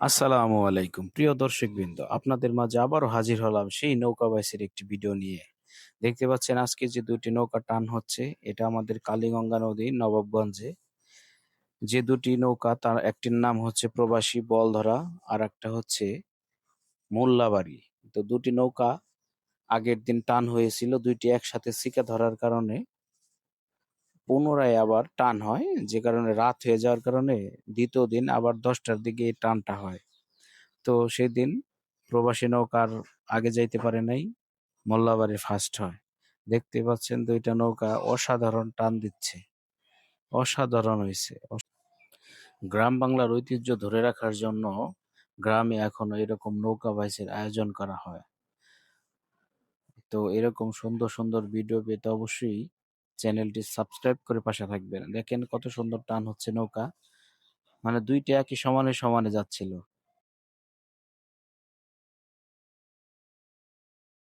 আসসালামু আলাইকুম। প্রিয় দর্শকবৃন্দ, আপনাদের মাঝে আবারও হাজির হলাম সেই নৌকা বাইসের একটি ভিডিও নিয়ে। দেখতে পাচ্ছেন, আজকে যে দুটি নৌকা টান হচ্ছে, এটা আমাদের কালীগঙ্গা নদী নবাবগঞ্জে। যে দুটি নৌকা, তার একটির নাম হচ্ছে প্রবাসী বলধরা আর একটা হচ্ছে মোল্লাবাড়ি। তো দুটি নৌকা আগের দিন টান হয়েছিল, দুইটি একসাথে সিকা ধরার কারণে পুনরায় আবার টান হয়, যে কারণে রাত হয়ে যাওয়ার কারণে দ্বিতীয় দিন আবার দশটার দিকে টানটা হয়। তো সেদিন প্রবাসী নৌকার আগে যাইতে পারে নাই, মোল্লাবাড়ি ফার্স্ট হয়। দেখতে পাচ্ছেন দুইটা নৌকা অসাধারণ টান দিচ্ছে। অসাধারণ হয়েছে গ্রাম বাংলার ঐতিহ্য ধরে রাখার জন্য গ্রামে এখনও এরকম নৌকা বাইচের আয়োজন করা হয়। তো এরকম সুন্দর সুন্দর ভিডিও পেতে অবশ্যই চ্যানেলটি সাবস্ক্রাইব করে পাশে থাকবেন। দেখেন কত সুন্দর টান হচ্ছে নৌকা। মানে দুইটা একই সমানে সমানে যাচ্ছিল।